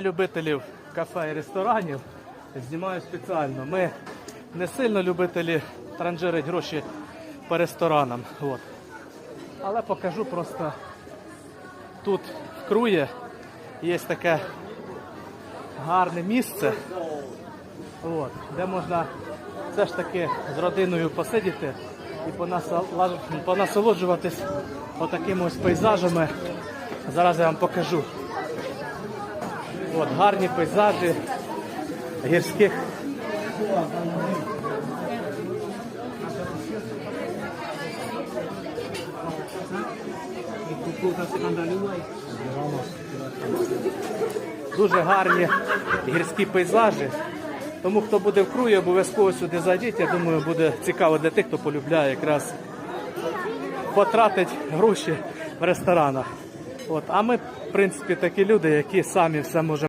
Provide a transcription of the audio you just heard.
Любителів кафе і ресторанів знімаю спеціально. Ми не сильно любителі транжирить гроші по ресторанам. От. Але покажу просто тут в Крує є таке гарне місце, от, де можна все ж таки з родиною посидіти і понасолоджуватись отакими ось пейзажами. Зараз я вам покажу. От, гарні пейзажі гірських. Дуже гарні гірські пейзажі. Тому хто буде в Круї, обов'язково сюди зайдіть. Я думаю, буде цікаво для тих, хто полюбляє якраз потратить гроші в ресторанах. От, а ми, в принципі, такі люди, які самі все можемо.